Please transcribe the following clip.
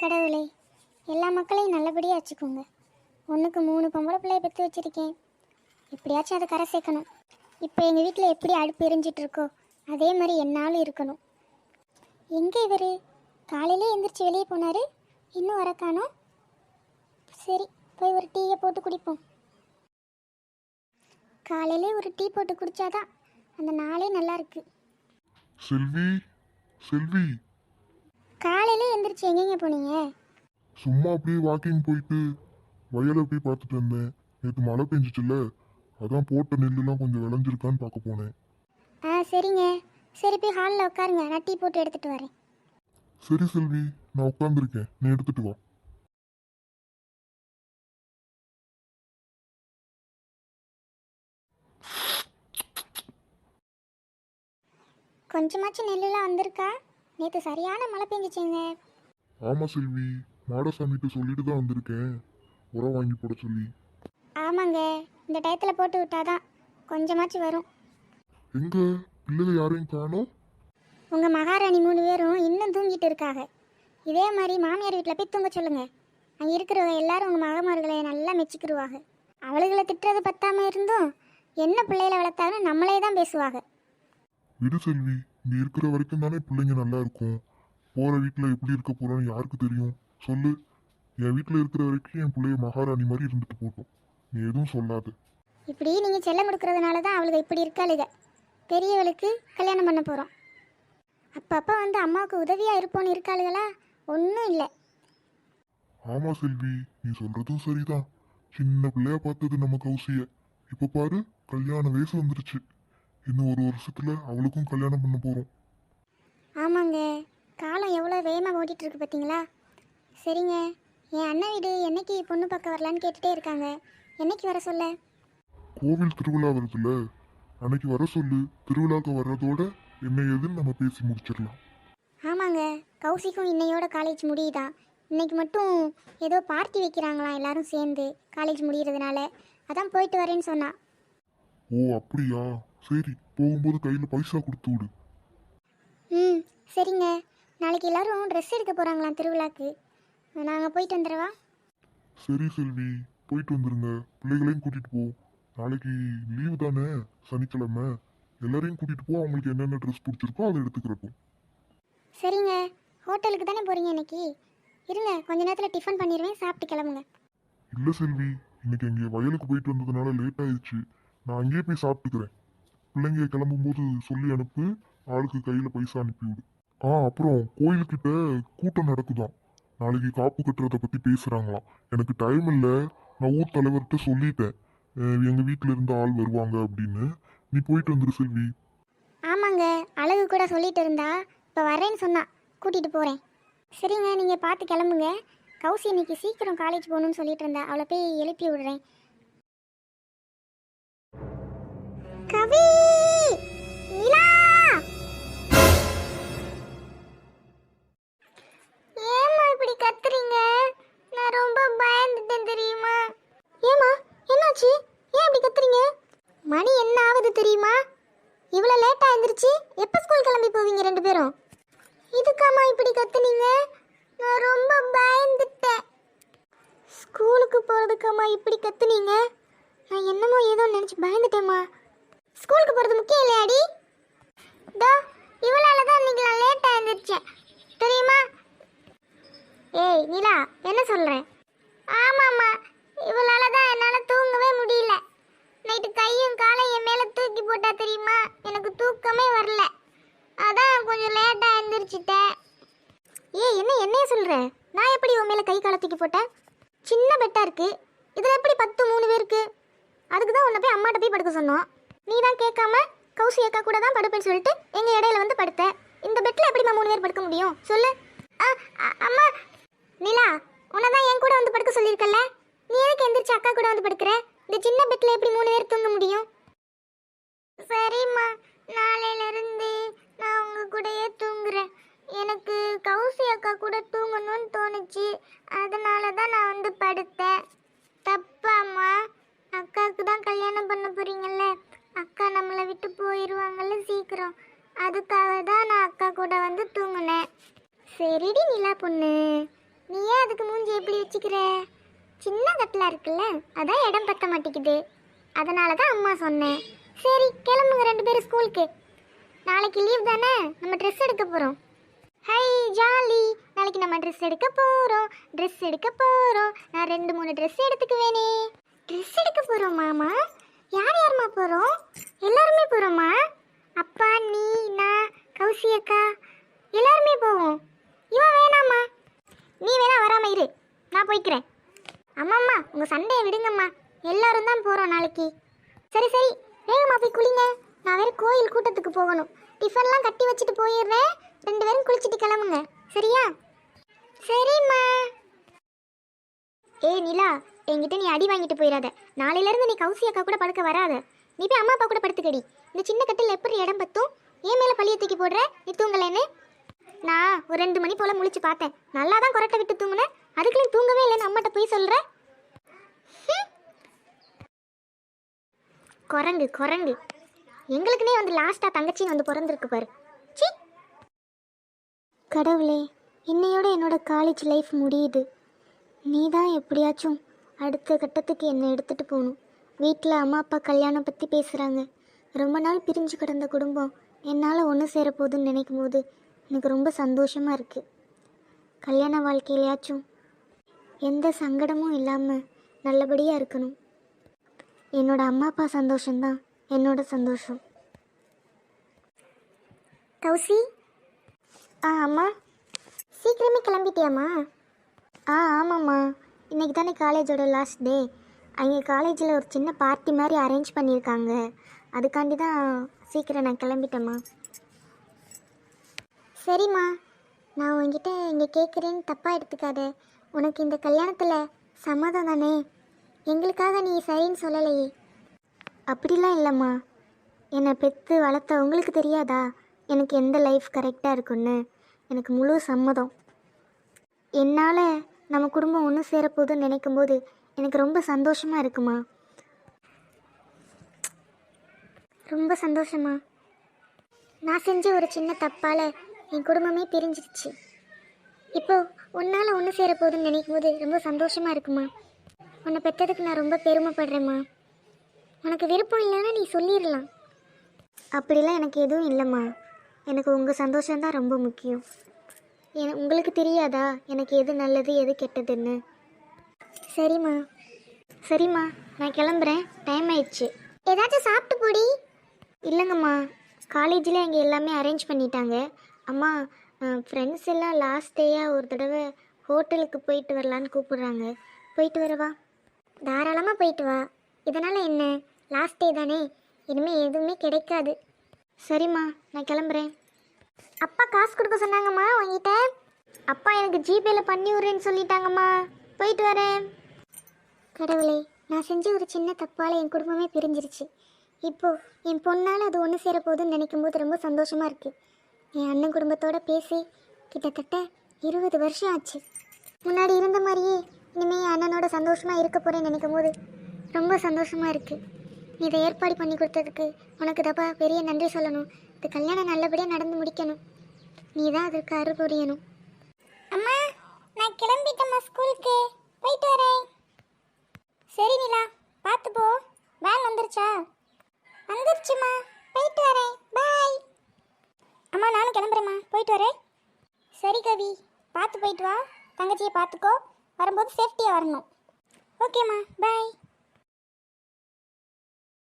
கடவுளே எல்லா மக்களையும் நல்லபடியாக வச்சுக்கோங்க. ஒன்றுக்கு மூணு பொம்பளை பிள்ளைய பெற்று வச்சுருக்கேன். எப்படியாச்சும் அதை கரை சேர்க்கணும். இப்போ எங்கள் வீட்டில் எப்படி அடுப்பு எரிஞ்சிட்ருக்கோ அதே மாதிரி என்னாலும் இருக்கணும். எங்கே இவர்? காலையிலே எந்திரிச்சு வெளியே போனார். இன்னும் வர காணோம். சரி போய் ஒரு டீயை போட்டு குடிப்போம். காலையிலே ஒரு டீ போட்டு குடிச்சாதான் அந்த நாளே நல்லா இருக்கு. செல்வி செல்வி. காலையிலே எந்திரிச்சு எங்கெங்க போனீங்க? சும்மா அப்படியே வாக்கிங் போயிட்டு வயலை போய் பார்த்துட்டு வந்தேன் நேற்று மழை பெஞ்சிச்சுல்ல அதான் போட்ட நெல்லுலாம் கொஞ்சம் விளைஞ்சிருக்கான்னு பார்க்க போனேன். ஆ சரிங்க. சரி போய் ஹாலில் உட்காருங்க. நான் டீ போட்டு எடுத்துகிட்டு வரேன். சரி செல்வி. நான் உட்காந்துருக்கேன் நீ எடுத்துட்டு வா. கொஞ்சமாச்சும் நெல்லுலாம் வந்திருக்கா? நேற்று சரியான மழை பெஞ்சிச்சுங்க. ஆமா செல்வி மாடசாமிகிட்ட சொல்லிட்டு தான் வந்திருக்கேன். உரம் வாங்கி போட சொல்லி. ஆமாங்க இந்த டயத்தில் போட்டு விட்டாதான் கொஞ்சமாச்சும் வரும். எங்க? பிள்ளைங்க யாரையும் காணோம்? உங்கள் மகாராணி மூணு பேரும் இன்னும் தூங்கிட்டு இருக்காங்க. இதே மாதிரி மாமியார் வீட்டில் போய் தூங்க சொல்லுங்க. அங்கே இருக்கிறவங்க எல்லாரும் உங்கள் மகமார்களை நல்லா மெச்சிக்கிடுவாங்க அவளுகளை திட்டுறது பத்தாம இருந்தும் என்ன பிள்ளைகளை வளர்த்தாலும் நம்மளே தான் பேசுவாங்க. விடு செல்வி இங்க இருக்கிற வரைக்கும் தானே பிள்ளைங்க நல்லா இருக்கும்? போற வீட்டில் எப்படி இருக்க போறோன்னு யாருக்கு தெரியும்? சொல்லு. என் வீட்டில் இருக்கிற வரைக்கும் என் பிள்ளைய மகாராணி மாதிரி இருந்துட்டு போட்டோம். நீ எதுவும் சொல்லாத. இப்படி நீங்கள் செல்லம் கொடுக்கறதுனால தான் அவளுக்கு இப்படி இருக்காளுக பெரியவளுக்கு கல்யாணம் பண்ண போகிறோம் அப்பப்போ வந்து அம்மாவுக்கு உதவியாக இருப்போன்னு இருக்காளுகளா? ஒன்றும் இல்லை. ஆமா செல்வி நீ சொல்றதும் சரிதான். சின்ன பிள்ளையா பார்த்தது நம்ம கௌசிய. இப்ப பாரு கல்யாண வயசு வந்துருச்சு. இன்னும் ஒரு வருஷத்துல அவளுக்கும் கல்யாணம் பண்ண போறோம். ஆமாங்க. காலம் எவ்வளோ வேகமாக ஓடிட்டு இருக்கு பார்த்தீங்களா சரிங்க. என் அண்ணன் வீடு என்னைக்கு பொண்ணு பார்க்க வரலான்னு கேட்டுட்டே இருக்காங்க. என்னைக்கு வர சொல்ல? கோவில் திருவிழா வருதுல்ல. அன்னைக்கு வர சொல்லு. திருவிழாக்கு வர்றதோட என்ன ஏதுன்னு நம்ம பேசி முடிச்சிடலாம். ஆமாங்க. கௌசிக்கும் இன்னையோட காலேஜ் முடியுதா? இன்னைக்கு மட்டும் ஏதோ பார்ட்டி வைக்கிறாங்களாம் எல்லாரும் சேர்ந்து காலேஜ் முடியறதுனால. அதான் போயிட்டு வரேன்னு சொன்னா. ஓ அப்படியா? சரி போகும்போது கையில பைசா கொடுத்து விடு. ம் சரிங்க. நாளைக்கு எல்லாரும் ட்ரெஸ் எடுக்க போகிறாங்களாம் திருவிழாக்கு. நாங்கள் போயிட்டு வந்துடவா? சரி செல்வி. போயிட்டு வந்துருங்க. பிள்ளைகளையும் கூட்டிட்டு போ. நாளைக்கு லீவு தானே? சனிக்கிழமை. எல்லாரையும் கூட்டிட்டு போ. அவங்களுக்கு என்னென்ன ட்ரெஸ் பிடிச்சிருக்கோ அதை எடுத்துக்கிறட்டும். சரிங்க. ஹோட்டலுக்கு தானே போகிறீங்க இன்னைக்கு? இருங்க கொஞ்ச நேரத்தில் டிஃபன் பண்ணிடுவேன். சாப்பிட்டு கிளம்புங்க. இல்ல செல்வி. இன்னைக்கு எங்க வயலுக்கு போயிட்டு வந்ததுனால லேட் ஆயிடுச்சு. நான் அங்கேயே போய் சாப்பிட்டுக்கிறேன். பிள்ளைங்க கிளம்பும்போது சொல்லி அனுப்பு ஆளுக்கு கையில் பைசா அனுப்பிவிடு. ஆ அப்புறம் கோயில்கிட்ட கூட்டம் நடக்குதான் நாளைக்கு காப்பு கட்டுறதை பற்றி பேசுகிறாங்களாம் எனக்கு டைம் இல்லை. நான் ஊர் தலைவர்கிட்ட சொல்லிட்டேன். எங்கள் வீட்டில் இருந்து ஆள் வருவாங்க அப்படின்னு. நீ போயிட்டு வந்துரு செல்வி. ஆமாங்க. அழகு கூட சொல்லிட்டு இருந்தா இப்போ வரேன்னு சொன்னா கூட்டிகிட்டு போகிறேன் சரிங்க நீங்கள் பார்த்து கிளம்புங்க. கௌசி இன்னைக்கு சீக்கிரம் காலேஜ் போகணும்னு சொல்லிட்டு இருந்தா அவளை போய் எழுப்பி விடுறேன். கவி! லேட்டாக எப்போ ஸ்கூல் கிளம்பி போவீங்க ரெண்டு பேரும்? இதுக்காம்மா இப்படி கத்துனீங்க? நான் ரொம்ப பயந்துட்டேன். ஸ்கூலுக்கு போகிறதுக்காம்மா இப்படி கத்துனீங்க? நான் என்னமோ ஏதோ நினச்சி பயந்துட்டேம்மா. ஸ்கூலுக்கு போகிறது முக்கியம் இல்லையாடி? தோ இவளால தான் இன்னைக்கு நான் லேட்டாக எழுந்திரிச்சேன் தெரியுமா ஏய் நிலா என்ன சொல்கிறேன் ஆமாம்மா இவளால தான் என்னால் தூங்கவே முடியல நைட்டு கையும் காலையும் என் மேலே தூக்கி போட்டா தெரியுமா எனக்கு தூக்கமே வரல அதான் கொஞ்சம் லேட்டாக எழுந்திரிச்சிட்டேன் ஏய் என்ன என்னைய சொல்ற? நான் எப்படி உன் மேலே கை கால தூக்கி போட்டேன்? சின்ன பெட்டாக இருக்கு. இதில் எப்படி பத்து மூணு பேருக்கு அதுக்கு தான் உன்னை போய் அம்மாட்ட போய் படுக்க சொன்னோம். நீ தான் கேட்காம கௌசி அக்கா கூட தான் படுப்பேன்னு சொல்லிட்டு எங்கள் இடையில வந்து படுத்த. இந்த பெட்டில் எப்படிம்மா மூணு பேர் படுக்க முடியும்? சொல்லு. ஆ, அ- அம்மா. நிலா உன்னை தான் என் கூட வந்து படுக்க சொல்லியிருக்கல நீ எதுக்கு எந்திரிச்சு அக்கா கூட வந்து படுக்கிற? இந்த சின்ன பெட்டில் எப்படி மூணு பேர் தூங்க முடியும்? சரிம்மா. எடுத்தேன் தப்பாம்மா அக்காவுக்கு தான் கல்யாணம் பண்ண போறீங்கல்ல? அக்கா நம்மளை விட்டு போயிடுவாங்கல்ல சீக்கிரம். அதுக்காக தான் நான் அக்கா கூட வந்து தூங்கினேன். சரிடி நிலா பொண்ணு. நீ ஏன் அதுக்கு மூஞ்சி எப்படி வச்சுக்கிற? சின்ன தட்டில் இருக்குல்ல? அதான் இடம் பத்த மாட்டேங்குது. அதனால தான் அம்மா சொன்னேன். சரி கிளம்புங்க ரெண்டு பேரும் ஸ்கூலுக்கு. நாளைக்கு லீவ் தானே? நம்ம ட்ரெஸ் எடுக்க போகிறோம் ஹை ஜாலி. நாளைக்கு நம்ம ட்ரெஸ் எடுக்க போகிறோம் ட்ரெஸ் எடுக்க போகிறோம் நான் ரெண்டு மூணு ட்ரெஸ் எடுத்துக்குவேனே. ட்ரெஸ் எடுக்க போகிறோம் மாமா? யார் யாரும்மா போகிறோம் எல்லாருமே போகிறோமா அப்பா நீ நான் கௌசி அக்கா எல்லாருமே போவோம். இவன் வேணாம்மா. நீ வேணா வராமல் இரு. நான் போய்க்கிறேன். அம்மாம்மா உங்கள் சண்டையை விடுங்கம்மா. எல்லாரும் தான் போகிறோம் நாளைக்கு. சரி சரி. வேகமாக போய் குளிங்க. நான் வேறு கோயில் கூட்டத்துக்கு போகணும். டிஃபன்லாம் கட்டி வச்சுட்டு போயிடுறேன். ரெண்டு பேரும் குளிச்சுட்டு கிளம்புங்க. சரியா? சரிம்மா. ஏ நிலா என்கிட்ட நீ அடி வாங்கிட்டு போயிடாத நாளையிலேருந்து நீ கௌசி அக்கா கூட படுக்க வராத. நீ போய் அம்மா அப்பா கூட படுத்துக்கடி. இந்த சின்ன கட்டில் எப்படி இடம் பத்தும்? ஏன் மேலே பழிய தூக்கி போடுற? நீ தூங்கலைன்னு? நான் ஒரு ரெண்டு மணி போல் முழிச்சு பார்த்தேன். நல்லா தான் கொரட்டை விட்டு தூங்கினேன் அதுக்குள்ளே தூங்கவே இல்லைன்னு அம்மாட்ட போய் சொல்கிற குரங்கு குரங்கு. எங்களுக்குனே வந்து லாஸ்ட்டாக தங்கச்சின்னு வந்து பிறந்திருக்கு பாரு. சீ கடவுளே. இன்னையோட என்னோட காலேஜ் லைஃப் முடியுது. நீ தான் எப்படியாச்சும் அடுத்த கட்டத்துக்கு என்னை எடுத்துகிட்டு போகணும். வீட்டில் அம்மா அப்பா கல்யாணம் பற்றி பேசுகிறாங்க ரொம்ப நாள் பிரிஞ்சு கிடந்த குடும்பம் என்னால் ஒன்று சேரப்போகுதுன்னு நினைக்கும் போது எனக்கு ரொம்ப சந்தோஷமாக இருக்குது கல்யாண வாழ்க்கையிலையாச்சும் எந்த சங்கடமும் இல்லாமல் நல்லபடியாக இருக்கணும். என்னோட அம்மா அப்பா சந்தோஷம்தான் என்னோட சந்தோஷம். கௌசி? ஆ அம்மா? சீக்கிரமே கிளம்பிட்டியாம்மா? ஆ ஆமாம்மா. இன்னைக்கு தானே காலேஜோட லாஸ்ட் டே அங்கே காலேஜில் ஒரு சின்ன பார்ட்டி மாதிரி அரேஞ்ச் பண்ணியிருக்காங்க. அதுக்காண்டி தான் சீக்கிரம் நான் கிளம்பிட்டேம்மா. சரிம்மா. நான் உங்ககிட்ட இங்கே கேட்குறேன்னு தப்பாக எடுத்துக்காத. உனக்கு இந்த கல்யாணத்தில் சம்மதம் தானே? எங்களுக்காக நீ சரின்னு சொல்லலையே. அப்படிலாம் இல்லைம்மா. என்னை பெற்று வளர்த்த உங்களுக்கு தெரியாதா? எனக்கு எந்த லைஃப் கரெக்டாக இருக்குன்னு எனக்கு முழு சம்மதம். என்னால் நம்ம குடும்பம் ஒன்று சேரப்போகுதுன்னு நினைக்கும்போது எனக்கு ரொம்ப சந்தோஷமாக இருக்குமா? ரொம்ப சந்தோஷமா. நான் செஞ்ச ஒரு சின்ன தப்பால் என் குடும்பமே பிரிஞ்சிருச்சு. இப்போ உன்னால் ஒன்று சேரப்போகுதுன்னு நினைக்கும் போது ரொம்ப சந்தோஷமாக இருக்குமா? உன்னை பெற்றதுக்கு நான் ரொம்ப பெருமைப்படுறேம்மா. உனக்கு விருப்பம் இல்லைன்னா நீ சொல்லிடலாம். அப்படிலாம் எனக்கு எதுவும் இல்லைம்மா. எனக்கு உங்கள் சந்தோஷம்தான் ரொம்ப முக்கியம். என உங்களுக்கு தெரியாதா? எனக்கு எது நல்லது எது கெட்டதுன்னு? சரிம்மா. சரிம்மா நான் கிளம்புறேன். டைம் ஆயிடுச்சு. ஏதாச்சும் சாப்பிட்டு போடி. இல்லைங்கம்மா. காலேஜில் இங்கே எல்லாமே அரேஞ்ச் பண்ணிட்டாங்க. அம்மா ஃப்ரெண்ட்ஸ் எல்லாம் லாஸ்ட் டேயாக ஒரு தடவை ஹோட்டலுக்கு போயிட்டு வரலான்னு கூப்பிடுறாங்க. போயிட்டு வரவா தாராளமாக போயிட்டு வா. இதனால் என்ன? லாஸ்ட் டே தானே. இனிமேல் எதுவுமே கிடைக்காது. சரிம்மா நான் கிளம்புறேன். அப்பா காசு கொடுக்க சொன்னாங்கம்மா வாங்கிட்ட அப்பா எனக்கு ஜிபேல பண்ணி விட்றேன்னு சொல்லிட்டாங்கம்மா. போயிட்டு வரேன். கடவுளே நான் செஞ்ச ஒரு சின்ன தப்பால் என் குடும்பமே பிரிஞ்சிருச்சு. இப்போ என் பொண்ணால் அது ஒன்று சேரப்போகுதுன்னு நினைக்கும் போது ரொம்ப சந்தோஷமாக இருக்குது என் அண்ணன் குடும்பத்தோட பேசி கிட்டத்தட்ட இருபது வருஷம் ஆச்சு. முன்னாடி இருந்த மாதிரியே இனிமேல் என் அண்ணனோட சந்தோஷமாக இருக்க போகிறேன்னு நினைக்கும் போது ரொம்ப சந்தோஷமாக இருக்குது இதை ஏற்பாடு பண்ணி கொடுத்ததுக்கு உனக்கு தப்பா பெரிய நன்றி சொல்லணும். இந்த கல்யாணம் நல்லபடியாக நடந்து முடிக்கணும். நீ தான் அதற்கு அருள் புரியணும். அம்மா நான் கிளம்பிட்டேம்மா ஸ்கூலுக்கு. போயிட்டு வரேன். சரி நிலா பார்த்து போ. வேன் வந்துருச்சா? வந்துருச்சுமா போயிட்டு வரேன். பாய். அம்மா நானும் கிளம்புறேம்மா. போயிட்டு வரேன். சரி கவி பார்த்து போயிட்டு வா. தங்கச்சியை பார்த்துக்கோ. வரும்போது சேஃப்டியாக வரணும். ஓகேம்மா. பாய்.